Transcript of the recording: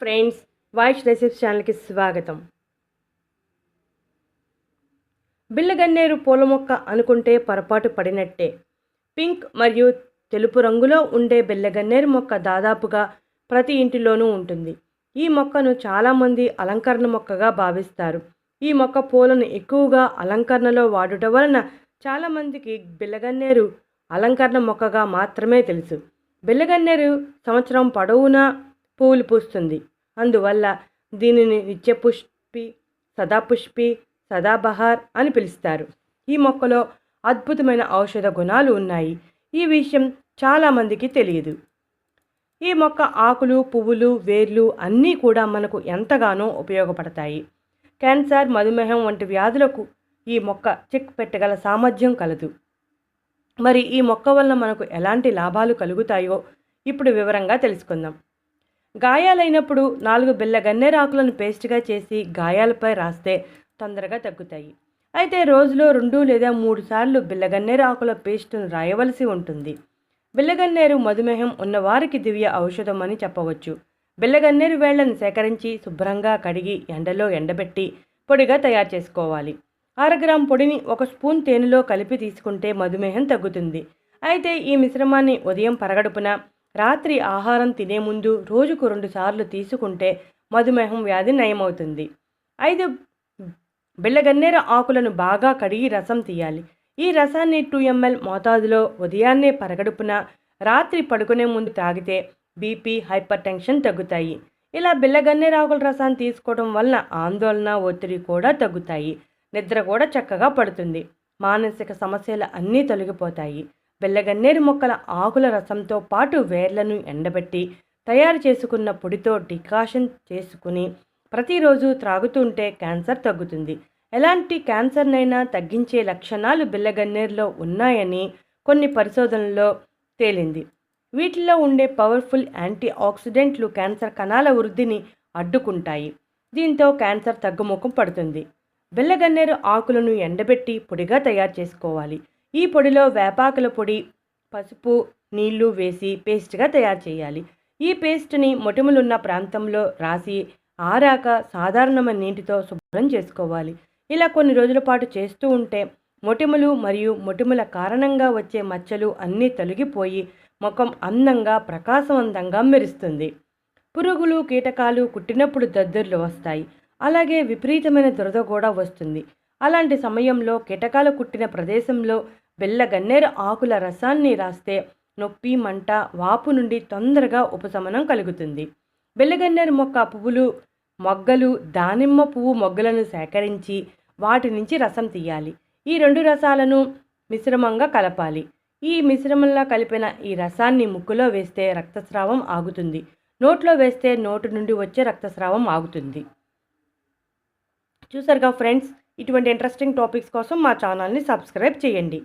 Friends voice recipes ఛానల్కి స్వాగతం. బిల్లగన్నేరు పూల మొక్క అనుకుంటే పొరపాటు పడినట్టే. పింక్ మరియు తెలుపు రంగులో ఉండే బిల్లగన్నేరు మొక్క దాదాపుగా ప్రతి ఇంటిలోనూ ఉంటుంది. ఈ మొక్కను చాలామంది అలంకరణ మొక్కగా భావిస్తారు. ఈ మొక్క పూలను ఎక్కువగా అలంకరణలో వాడుట వలన చాలామందికి బిల్లగన్నేరు అలంకరణ మొక్కగా మాత్రమే తెలుసు. బిల్లగన్నేరు సంవత్సరం పొడవునా పువ్వులు పూస్తుంది. అందువల్ల దీనిని నిత్యపుష్పి సదాపుష్పి సదాబహార్ అని పిలుస్తారు. ఈ మొక్కలో అద్భుతమైన ఔషధ గుణాలు ఉన్నాయి. ఈ విషయం చాలామందికి తెలియదు. ఈ మొక్క ఆకులు పువ్వులు వేర్లు అన్నీ కూడా మనకు ఎంతగానో ఉపయోగపడతాయి. క్యాన్సర్ మధుమేహం వంటి వ్యాధులకు ఈ మొక్క చెక్ పెట్టగల సామర్థ్యం కలదు. మరి ఈ మొక్క వల్ల మనకు ఎలాంటి లాభాలు కలుగుతాయో ఇప్పుడు వివరంగా తెలుసుకుందాం. గాయాలైనప్పుడు నాలుగు బిళ్ళ గన్నేరాకులను పేస్ట్గా చేసి గాయాలపై రాస్తే తొందరగా తగ్గుతాయి. అయితే రోజులో రెండు లేదా మూడు సార్లు బిల్లగన్నేరాకుల పేస్టును రాయవలసి ఉంటుంది. బిల్లగన్నేరు మధుమేహం ఉన్నవారికి దివ్య ఔషధం అని చెప్పవచ్చు. బిల్లగన్నేరు వేళ్ళను సేకరించి శుభ్రంగా కడిగి ఎండలో ఎండబెట్టి పొడిగా తయారు చేసుకోవాలి. అరగ్రామ్ పొడిని ఒక స్పూన్ తేనెలో కలిపి తీసుకుంటే మధుమేహం తగ్గుతుంది. అయితే ఈ మిశ్రమాన్ని ఉదయం పరగడుపున రాత్రి ఆహారం తినే ముందు రోజుకు రెండు సార్లు తీసుకుంటే మధుమేహం వ్యాధి నయమవుతుంది. ఐదు బిళ్ళగన్నేర ఆకులను బాగా కడిగి రసం తీయాలి. ఈ రసాన్ని టూ ఎంఎల్ మోతాదులో ఉదయాన్నే పరగడుపున రాత్రి పడుకునే ముందు తాగితే బీపీ హైపర్ టెన్షన్ తగ్గుతాయి. ఇలా బిళ్ళగన్నేర ఆకుల రసాన్ని తీసుకోవడం వలన ఆందోళన ఒత్తిడి కూడా తగ్గుతాయి. నిద్ర కూడా చక్కగా పడుతుంది. మానసిక సమస్యలు అన్నీ తొలగిపోతాయి. బెల్లగన్నేరు మొక్కల ఆకుల రసంతో పాటు వేర్లను ఎండబెట్టి తయారు చేసుకున్న పొడితో డికాషన్ చేసుకుని ప్రతిరోజు త్రాగుతుంటే క్యాన్సర్ తగ్గుతుంది. ఎలాంటి క్యాన్సర్నైనా తగ్గించే లక్షణాలు బిల్లగన్నేరులో ఉన్నాయని కొన్ని పరిశోధనల్లో తేలింది. వీటిలో ఉండే పవర్ఫుల్ యాంటీ ఆక్సిడెంట్లు క్యాన్సర్ కణాల వృద్ధిని అడ్డుకుంటాయి. దీంతో క్యాన్సర్ తగ్గుముఖం పడుతుంది. బిల్లగన్నేరు ఆకులను ఎండబెట్టి పొడిగా తయారు చేసుకోవాలి. ఈ పొడిలో వేపాకుల పొడి పసుపు నీళ్ళు వేసి పేస్ట్గా తయారు చేయాలి. ఈ పేస్ట్ని మొటిములున్న ప్రాంతంలో రాసి ఆరాక సాధారణమైన నీటితో శుభ్రం చేసుకోవాలి. ఇలా కొన్ని రోజుల పాటు చేస్తూ ఉంటే మొటిమలు మరియు మొటిముల కారణంగా వచ్చే మచ్చలు అన్నీ తొలగిపోయి ముఖం అందంగా ప్రకాశవంతంగా మెరుస్తుంది. పురుగులు కీటకాలు కుట్టినప్పుడు దద్దుర్లు వస్తాయి. అలాగే విపరీతమైన దురద కూడా వస్తుంది. అలాంటి సమయంలో కీటకాలు కుట్టిన ప్రదేశంలో బెల్ల గన్నేరు ఆకుల రసాన్ని రాస్తే నొప్పి మంట వాపు నుండి తొందరగా ఉపశమనం కలుగుతుంది. బెల్లగన్నేరు మొక్క పువ్వులు మొగ్గలు దానిమ్మ పువ్వు మొగ్గలను సేకరించి వాటి నుంచి రసం తీయాలి. ఈ రెండు రసాలను మిశ్రమంగా కలపాలి. ఈ మిశ్రమంలో కలిపిన ఈ రసాన్ని ముక్కులో వేస్తే రక్తస్రావం ఆగుతుంది. నోట్లో వేస్తే నోటి నుండి వచ్చే రక్తస్రావం ఆగుతుంది. చూసారుగా ఫ్రెండ్స్ ఇటువంటి ఇంట్రెస్టింగ్ టాపిక్స్ కోసం మా ఛానల్ని సబ్స్క్రైబ్ చేయండి.